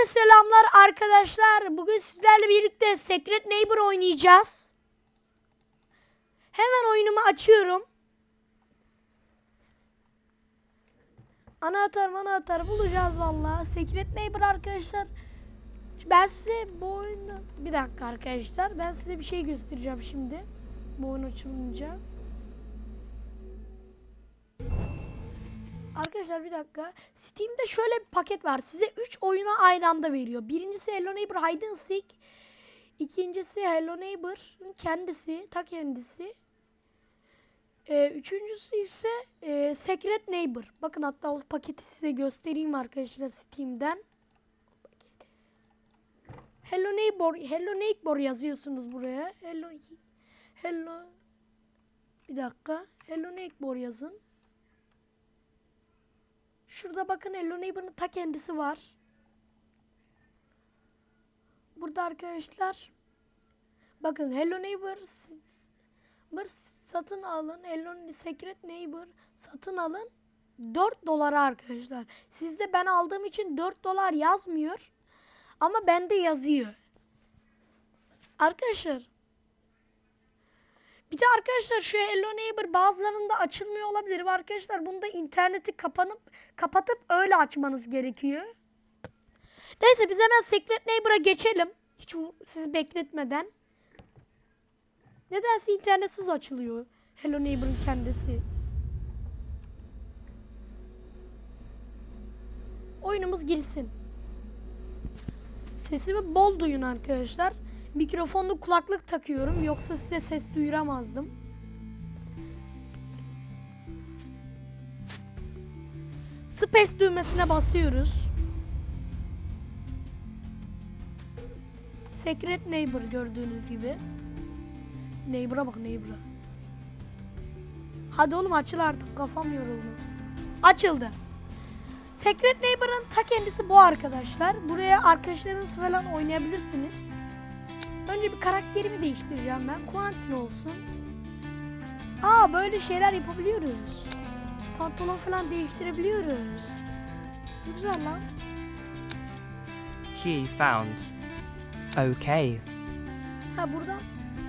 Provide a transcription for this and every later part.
Hepinize selamlar arkadaşlar. Bugün sizlerle birlikte Secret Neighbor oynayacağız. Hemen oyunumu açıyorum. Anahtar anahtar bulacağız vallahi. Secret Neighbor arkadaşlar. Ben size bu oyunda... Bir dakika arkadaşlar. Ben size bir şey göstereceğim şimdi. Bu oyun açılınca. Arkadaşlar bir dakika. Steam'de şöyle bir paket var. Size 3 oyunu aynı anda veriyor. Birincisi Hello Neighbor Hide and Seek. İkincisi Hello Neighbor'ın kendisi, ta kendisi. Ee, üçüncüsü ise e, Secret Neighbor. Bakın hatta o paketi size göstereyim arkadaşlar Steam'den. Hello Neighbor, Hello Neighbor yazıyorsunuz buraya. Hello Hello Bir dakika. Hello Neighbor yazın. Şurada bakın Hello Neighbor'ın ta kendisi var. Burada arkadaşlar bakın Hello Neighbor satın alın. Hello Secret Neighbor satın alın. 4 dolara arkadaşlar. Sizde ben aldığım için 4 dolar yazmıyor. Ama bende yazıyor. Arkadaşlar bir de arkadaşlar şu Hello Neighbor bazılarında açılmıyor olabilir. Arkadaşlar bunda interneti kapanıp kapatıp öyle açmanız gerekiyor. Neyse biz hemen Secret Neighbor'a geçelim. Hiç sizi bekletmeden. Nedense internetsiz açılıyor. Hello Neighbor'ın kendisi. Oyunumuz girsin. Sesimi bol duyun arkadaşlar. Mikrofonlu kulaklık takıyorum. Yoksa size ses duyuramazdım. Space düğmesine basıyoruz. Secret Neighbor gördüğünüz gibi. Neighbor'a bak Neighbor'a. Hadi oğlum açıl artık kafam yoruldu. Açıldı. Secret Neighbor'ın ta kendisi bu arkadaşlar. Buraya arkadaşlarınız falan oynayabilirsiniz. Önce bir karakterimi değiştireceğim ben. Quentin olsun. Aa böyle şeyler yapabiliyoruz. Pantolon falan değiştirebiliyoruz. Ne güzel lan. Key found. Okay. Ha buradan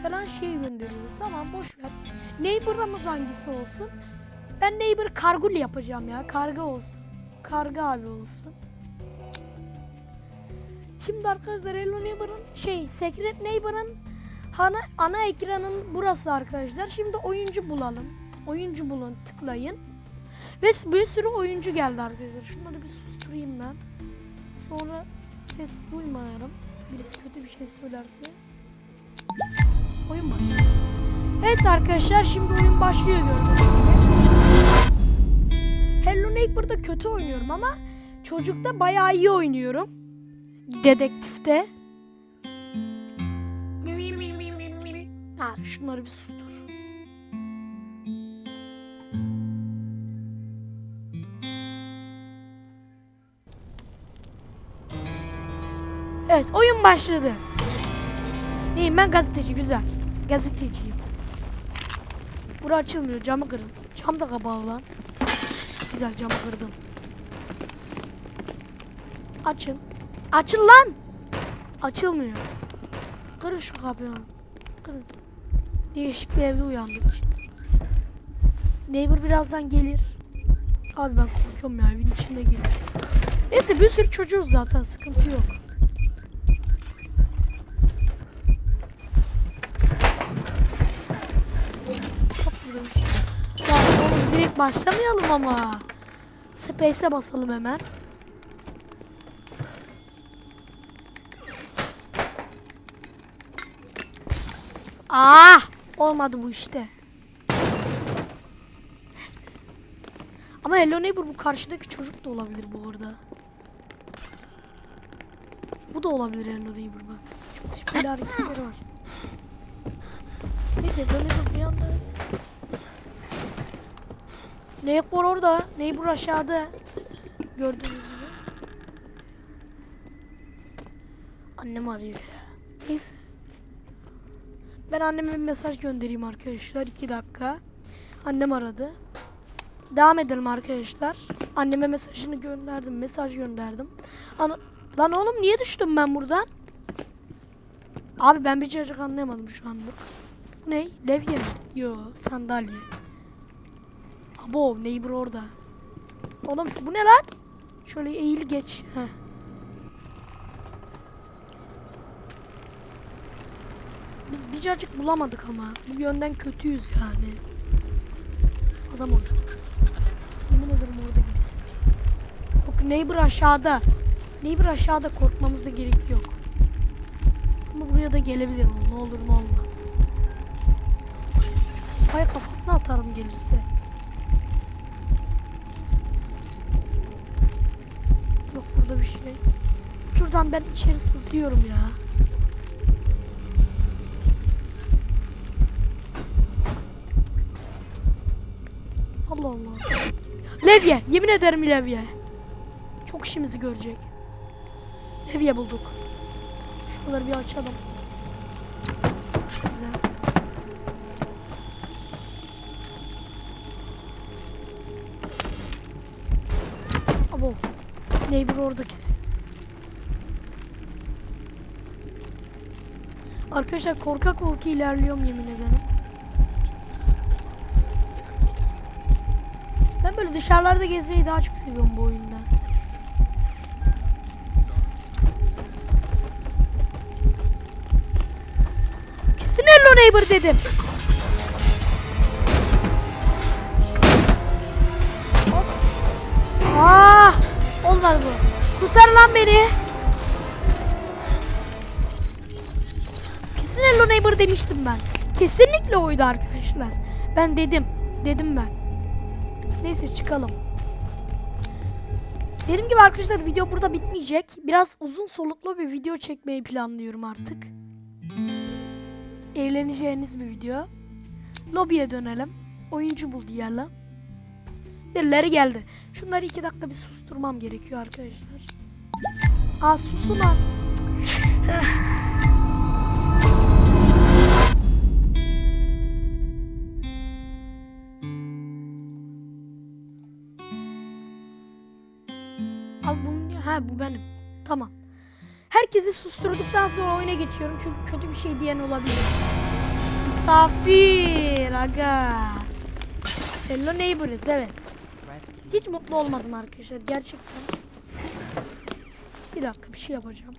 falan şey gönderiyoruz. Tamam boş ver. Neighbor'ımız hangisi olsun? Ben Neighbor Kargul yapacağım ya. Karga olsun. Karga abi olsun. Şimdi arkadaşlar Hello Neighbor'ın şey Secret Neighbor'ın ana, ana ekranın burası arkadaşlar. Şimdi oyuncu bulalım. Oyuncu bulun tıklayın. Ve bir sürü oyuncu geldi arkadaşlar. Şunları bir susturayım ben. Sonra ses duymayalım. Birisi kötü bir şey söylerse. Oyun başlıyor. Evet arkadaşlar şimdi oyun başlıyor gördüğünüz gibi. Hello Neighbor'da kötü oynuyorum ama çocukta bayağı iyi oynuyorum. Dedektifte. Ha şunları bir sustur. Evet oyun başladı. Neyim ben gazeteci güzel. Gazeteciyim. Bura açılmıyor camı kırın. Cam da kapalı lan. Güzel camı kırdım. Açın. Açın lan. Açılmıyor. Kırın şu kapıyı. Kırın. Değişik bir evde uyandık. Neighbor birazdan gelir. Abi ben korkuyorum ya evin içine gelir. Neyse bir sürü çocuğuz zaten sıkıntı yok. Direkt başlamayalım ama. Space'e basalım hemen. Ah! Olmadı bu işte. Ama Hello Neighbor bu karşıdaki çocuk da olabilir bu arada. Bu da olabilir Hello Neighbor bak. Çok şüpheli hareketleri var. Neyse Hello Neighbor bir anda... Neighbor orada. Neighbor aşağıda. Gördüğünüz gibi. Annem arıyor ya. Neyse. Ben anneme bir mesaj göndereyim arkadaşlar. 2 dakika. Annem aradı. Devam edelim arkadaşlar. Anneme mesajını gönderdim. Mesaj gönderdim. Ana Lan oğlum niye düştüm ben buradan? Abi ben bir çocuk anlayamadım şu anlık. Bu ne? Levye mi? Yo sandalye. Abo neighbor orada. Oğlum bu ne lan? Şöyle eğil geç. Heh. Biz bir cacık bulamadık ama. Bu yönden kötüyüz yani. Adam orada. Yemin ederim orada gibisin. Yok neighbor aşağıda. Neighbor aşağıda korkmamıza gerek yok. Ama buraya da gelebilir o. Ne olur ne olmaz. Kafaya kafasına atarım gelirse. Yok burada bir şey. Şuradan ben içeri sızıyorum ya. Allah Allah. Levye. Yemin ederim levye. Çok işimizi görecek. Levye bulduk. Şuraları bir açalım. Güzel. Abo. Neighbor orada kesin. Arkadaşlar korka korku ilerliyorum yemin ederim. Ben böyle dışarılarda gezmeyi daha çok seviyorum bu oyunda. Kesin Hello Neighbor dedim. Os. Ah! Olmadı bu. Kurtar lan beni. Kesin Hello Neighbor demiştim ben. Kesinlikle oydu arkadaşlar. Ben dedim. Dedim ben. Neyse çıkalım. Dediğim gibi arkadaşlar video burada bitmeyecek. Biraz uzun soluklu bir video çekmeyi planlıyorum artık. Eğleneceğiniz bir video. Lobiye dönelim. Oyuncu bul diyelim. Birileri geldi. Şunları iki dakika bir susturmam gerekiyor arkadaşlar. Aa susun lan. Bu benim. Tamam. Herkesi susturduktan sonra oyuna geçiyorum çünkü kötü bir şey diyen olabilir. Misafir aga. Hello neighbors evet. Hiç mutlu olmadım arkadaşlar gerçekten. Bir dakika bir şey yapacağım.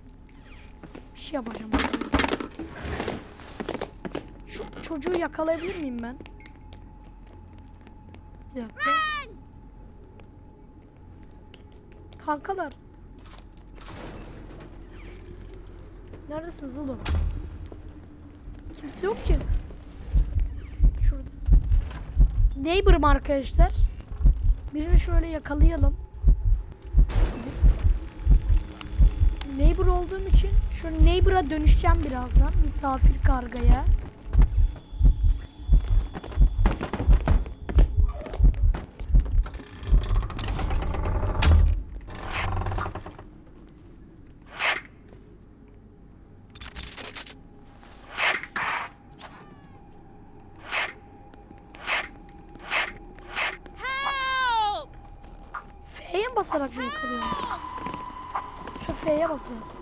Bir şey yapacağım. Şu çocuğu yakalayabilir miyim ben? Bir dakika. Kankalar. Neredesiniz oğlum? Kimse yok ki. Şurada. Neighbor'ım arkadaşlar. Birini şöyle yakalayalım. Neighbor olduğum için şöyle neighbor'a dönüşeceğim birazdan. Misafir kargaya. F'ye mi yakalıyorum? Şu F'ye basacağız.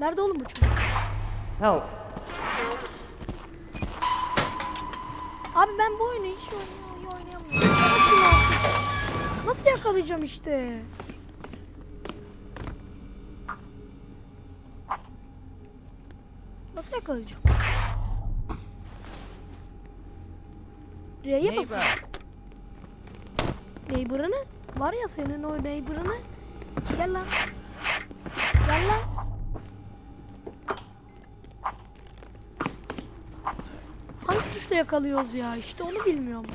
Nerede oğlum bu çocuk? Help. Abi ben bu oyunu hiç oyn- oynayamıyorum. Nasıl ya? Nasıl yakalayacağım işte? Nasıl yakalayacağım? R'ye basın. Neighbor. Neighbor'ını var ya senin o neighbor'ını gel lan. Gel lan. Hangi tuşla yakalıyoruz ya? İşte onu bilmiyorum.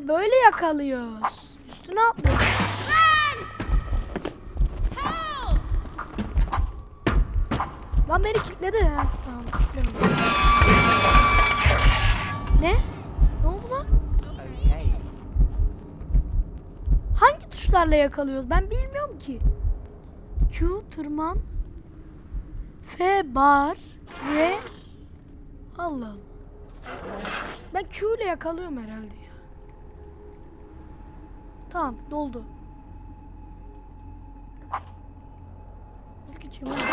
Böyle yakalıyoruz. Üstüne atlıyoruz. Lan beni kilitledi. Tamam kilitlemedim. Ne? Ne oldu lan? Hangi tuşlarla yakalıyoruz? Ben bilmiyorum ki. Q tırman. F bar. R. Allah Allah. Ben Q ile yakalıyorum herhalde ya. Tamam doldu. Nasıl geçeyim oğlum?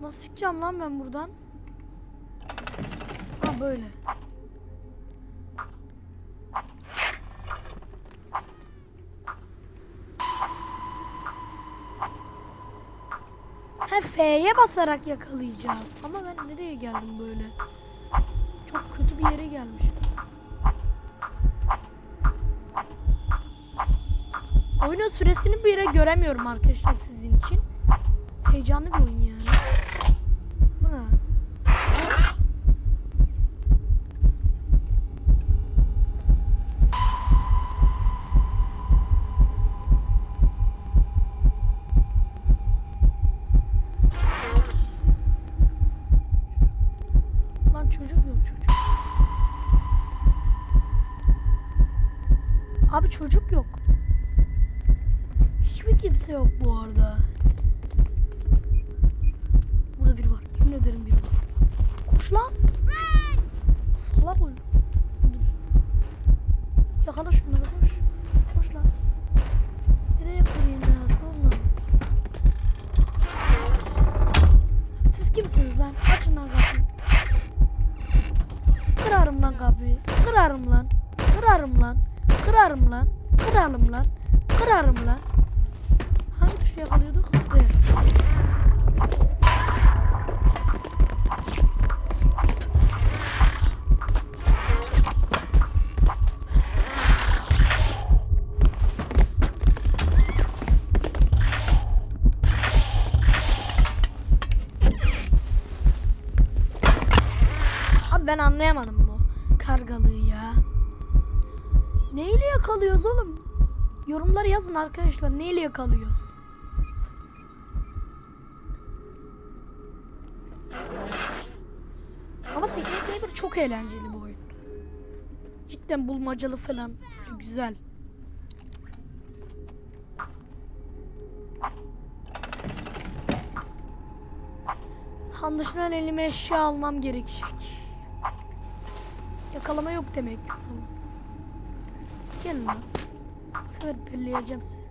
Nasıl çıkacağım lan ben buradan? Ha böyle. Ha F'ye basarak yakalayacağız. Ama ben nereye geldim böyle? Çok kötü bir yere gelmiş. Oyunun süresini bir yere göremiyorum arkadaşlar sizin için. Heyecanlı bir oyun yani. Bu ne? Lan çocuk yok çocuk. Abi çocuk yok. Hiçbir kimse yok bu arada. Burada biri var. Yemin ederim biri var. Koş lan. Salak oyun. Yakala şunları koş. Koş lan. Nereye yakalayacağız oğlum? Siz kimsiniz lan? Açın lan kapıyı. Kırarım lan kapıyı. Kırarım lan. Kırarım lan. Kırarım lan. Kırarım lan. Kırarım lan. Hangi tuşu yakalıyorduk? Evet. Abi ben anlayamadım bu kargalığı ya. Neyle yakalıyoruz oğlum? Yorumları yazın arkadaşlar. Neyle yakalıyoruz? Eğlenceli bu oyun. Cidden bulmacalı falan. Böyle güzel. Han dışından elime eşya almam gerekecek. Yakalama yok demek o zaman. Gel lan. Bu sefer belleyeceğim sizi.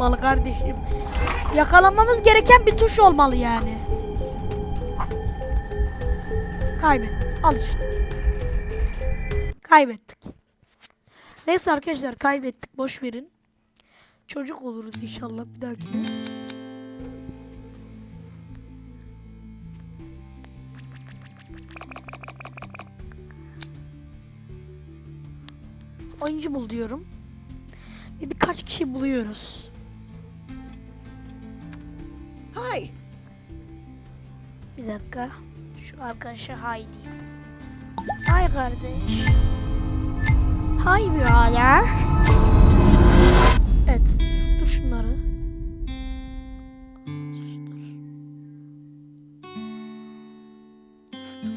Olmalı kardeşim. Yakalamamız gereken bir tuş olmalı yani. Kaybettik. Al işte. Kaybettik. Neyse arkadaşlar kaybettik boş verin. Çocuk oluruz inşallah bir dahakine. Oyuncu bul diyorum. Ve birkaç kişi buluyoruz. Bir dakika. Şu arkadaşa hay diyeyim. Hay kardeş. Hay birader. Evet. Sustur şunları. Sustur. Sustur.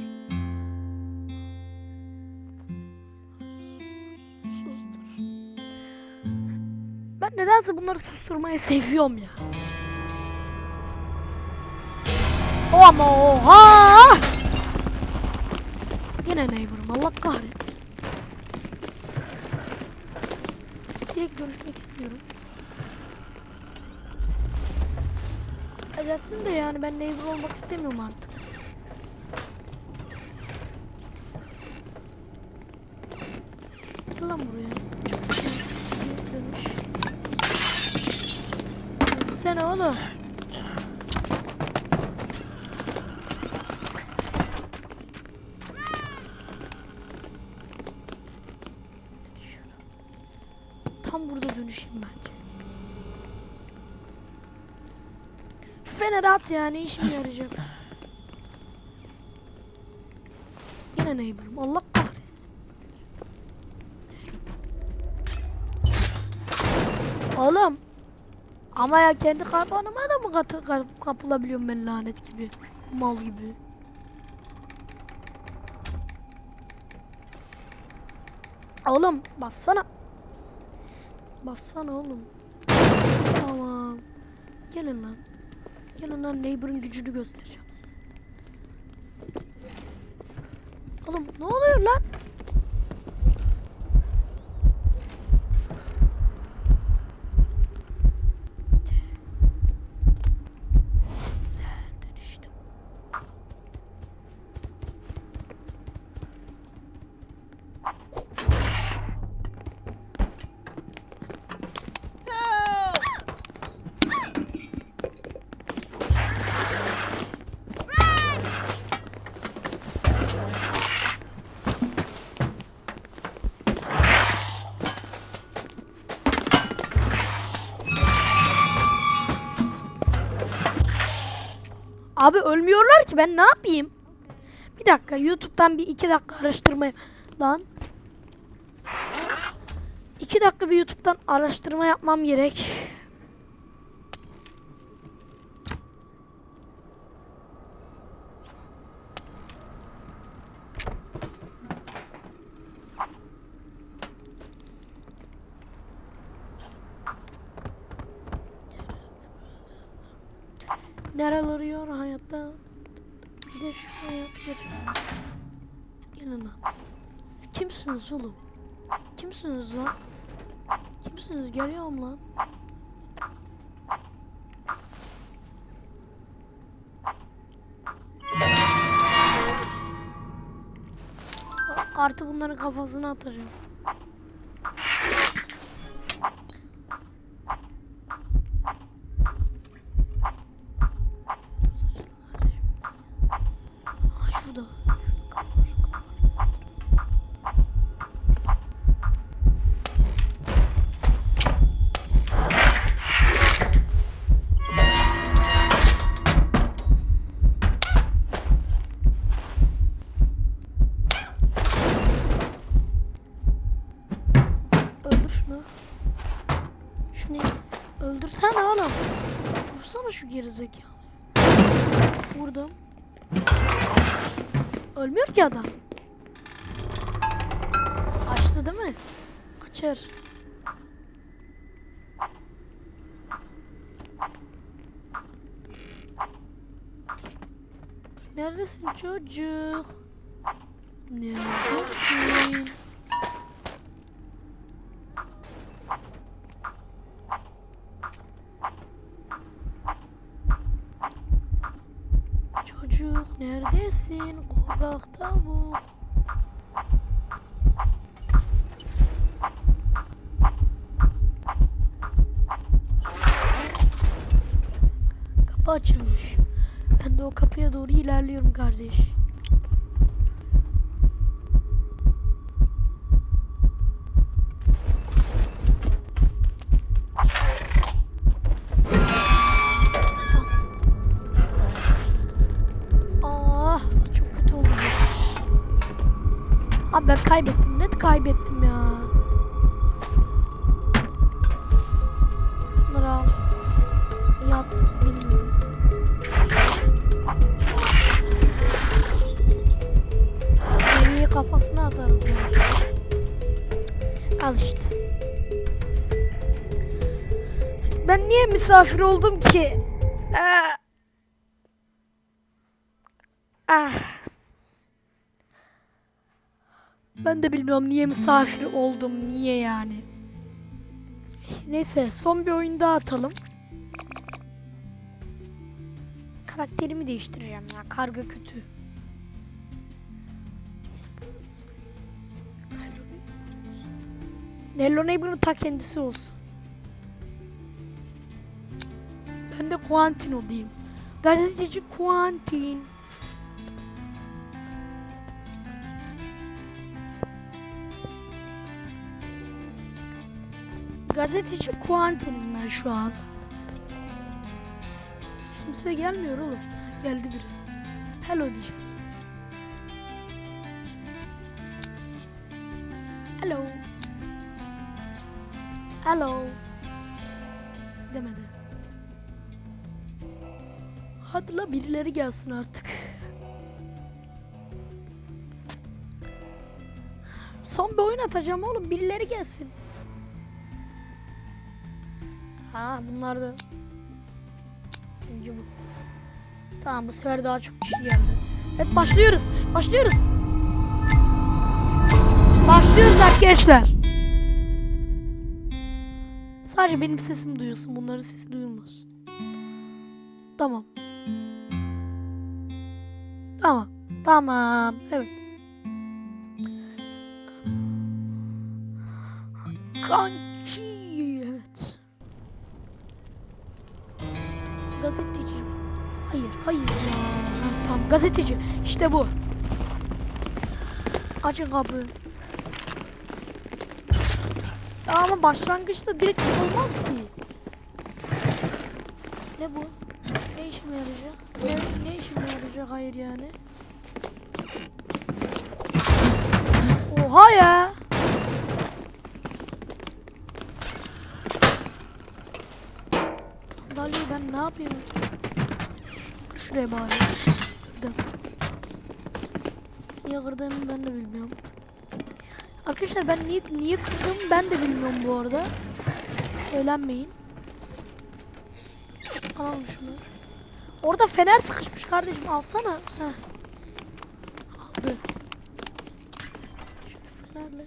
Sustur. Ben nedense bunları susturmayı seviyorum ya. Ama oha! Yine neighbor'ım Allah kahretsin. Direkt görüşmek istiyorum. Edersin de yani ben neighbor olmak istemiyorum artık. Şu feneri at yani işime yarayacak. Yine neighbor'ım. Allah kahretsin. Oğlum. Ama ya kendi kapağıma da mı katı, ka- kapılabiliyorum ben lanet gibi. Mal gibi. Oğlum bassana. Bassana oğlum. Tamam. Gelin lan. Gelin lan neighbor'ın gücünü göstereceğim size. Oğlum ne oluyor lan? Abi ölmüyorlar ki ben ne yapayım? Bir dakika YouTube'dan bir iki dakika araştırma lan. İki dakika bir YouTube'dan araştırma yapmam gerek. Neler arıyor hayatta? Bir de şu hayat gel. Gelin kimsiniz oğlum? Kimsiniz lan? Kimsiniz? Geliyorum lan. Kartı bunların kafasına atacağım. Gerizekalı. Vurdum. Ölmüyor ki adam. Açtı değil mi? Açar. Neredesin çocuk? Neredesin? Çocuk neredesin? Korkak tavuk. Kapı açılmış. Ben de o kapıya doğru ilerliyorum kardeş. Atarız belki. Al işte. Ben niye misafir oldum ki? Ah. Ah. Ben de bilmiyorum niye misafir oldum, niye yani. Neyse son bir oyun daha atalım. Karakterimi değiştireceğim ya, karga kötü. Hello Neighbor'ın ta kendisi olsun. Ben de Quentin olayım. Gazeteci Quentin. Gazeteci Quentin'im ben şu an. Kimse gelmiyor oğlum. Geldi biri. Hello diyecek. Hello. Hello. Demedi. Hadi birileri gelsin artık. Son bir oyun atacağım oğlum. Birileri gelsin. Ha bunlar da. İkinci bu. Tamam bu sefer daha çok kişi geldi. Evet başlıyoruz. Başlıyoruz. Başlıyoruz arkadaşlar. Sadece benim sesimi duyuyorsun. Bunların sesi duyulmaz. Tamam. Tamam. Tamam. Evet. Kanki. Evet. Gazeteci. Hayır, hayır. Ha, tamam, gazeteci. İşte bu. Açın kapıyı. Ya ama başlangıçta direkt olmaz ki. Ne bu? Ne işime yarayacak? Ne, ne işime yarayacak hayır yani? Oha ya! Sandalyeyi ben ne yapayım? Şuraya bari. Kırdım. Niye kırdığımı ben de bilmiyorum. Arkadaşlar ben niye, niye kırdığımı ben de bilmiyorum bu arada. Söylenmeyin. Alalım şunu. Orada fener sıkışmış kardeşim alsana. Heh. Aldı. Şöyle fenerle.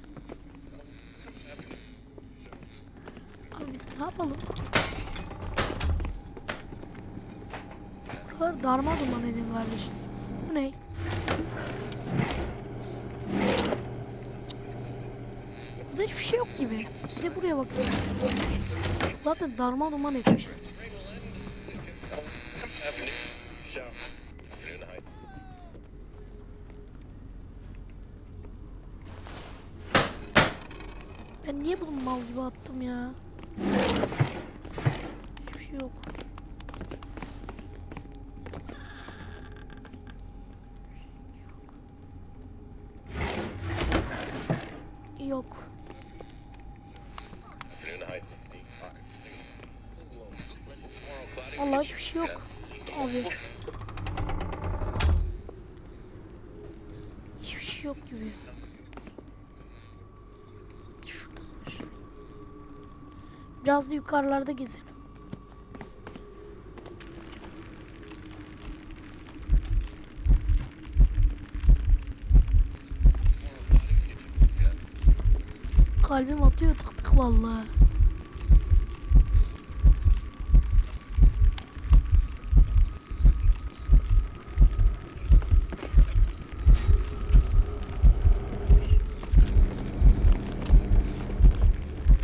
Abi biz ne yapalım? Buralar darma duman edin kardeşim. Bu ne? Burada hiçbir şey yok gibi. Bir de buraya bakıyorum. Zaten darma duman etmiş. Ben niye bunu mal gibi attım ya? Hiçbir şey yok. Allah hiçbir şey yok. Abi. Hiçbir şey yok gibi. Şuradamış. Biraz da yukarılarda gezelim. Kalbim atıyor tık tık vallahi.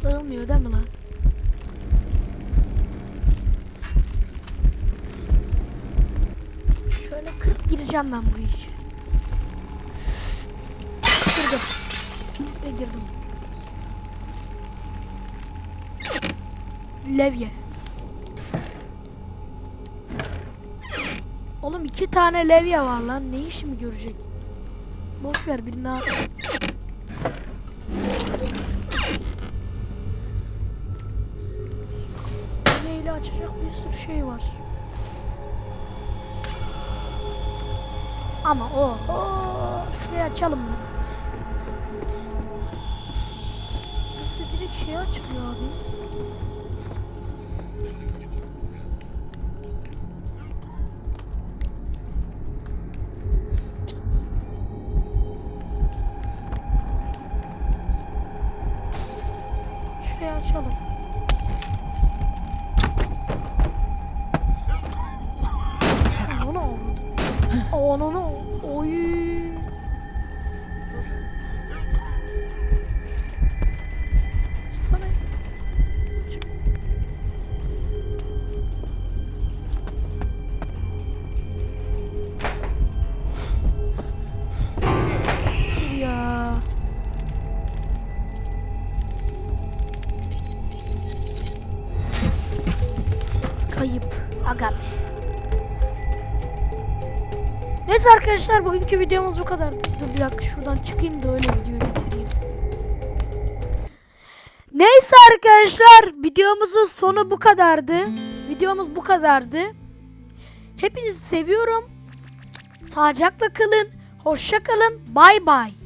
Kırılmıyor değil mi lan? Şöyle kırıp gireceğim ben buraya. içeri. Kırdım. Ve girdim. Levye. Oğlum iki tane levye var lan. Ne işimi görecek? Boş ver birini al. Açacak bir sürü şey var. Ama o, o şurayı açalım biz. Burası direkt şey açılıyor abi. Arkadaşlar bugünkü videomuz bu kadar. Dur bir dakika şuradan çıkayım da öyle videoyu bitireyim. Neyse arkadaşlar videomuzun sonu bu kadardı. Videomuz bu kadardı. Hepinizi seviyorum. Sağlıcakla kalın. Hoşça kalın. Bay bay.